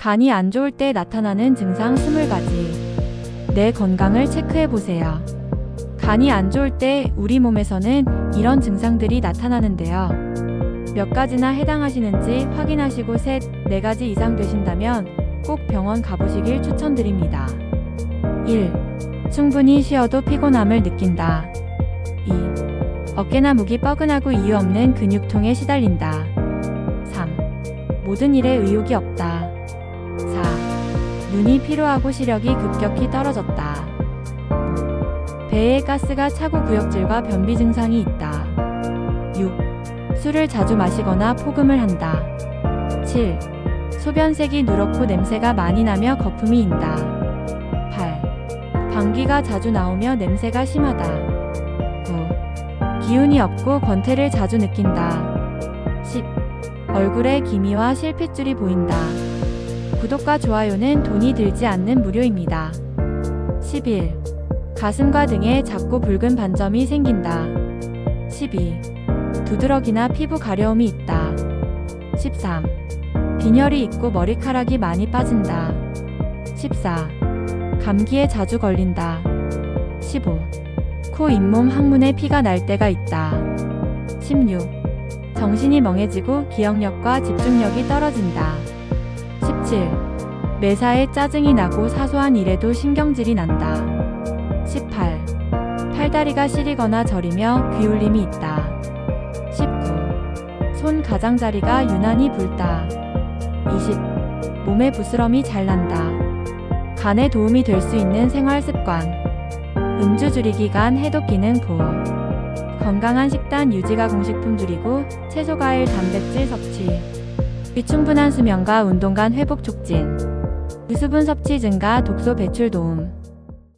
간이 안 좋을 때 나타나는 증상 20가지. 내 건강을 체크해 보세요. 간이 안 좋을 때 우리 몸에서는 이런 증상들이 나타나는데요. 몇 가지나 해당하시는지 확인하시고 셋, 네 가지 이상 되신다면 꼭 병원 가보시길 추천드립니다. 1. 충분히 쉬어도 피곤함을 느낀다. 2. 어깨나 목이 뻐근하고 이유 없는 근육통에 시달린다. 3. 모든 일에 의욕이 없다. 4. 눈이 피로하고 시력이 급격히 떨어졌다. 5. 배에 가스가 차고 구역질과 변비 증상이 있다. 6. 술을 자주 마시거나 폭음을 한다. 7. 소변색이 누렇고 냄새가 많이 나며 거품이 인다. 8. 방귀가 자주 나오며 냄새가 심하다. 9. 기운이 없고 권태를 자주 느낀다. 10. 얼굴에 기미와 실핏줄이 보인다. 구독과 좋아요는 돈이 들지 않는 무료입니다. 11. 가슴과 등에 작고 붉은 반점이 생긴다. 12. 두드러기나 피부 가려움이 있다. 13. 빈혈이 있고 머리카락이 많이 빠진다. 14. 감기에 자주 걸린다. 15. 코, 잇몸, 항문에 피가 날 때가 있다. 16. 정신이 멍해지고 기억력과 집중력이 떨어진다. 17. 매사에 짜증이 나고 사소한 일에도 신경질이 난다. 18. 팔다리가 시리거나 저리며 귀울림이 있다. 19. 손 가장자리가 유난히 붉다. 20. 몸에 부스럼이 잘 난다. 간에 도움이 될 수 있는 생활 습관. 음주 줄이기 간 해독 기능 보호. 건강한 식단 유지가 공식품 줄이고 채소 과일 단백질 섭취. 비충분한 수면과 운동 간 회복 촉진. 유수분 섭취 증가 독소 배출 도움.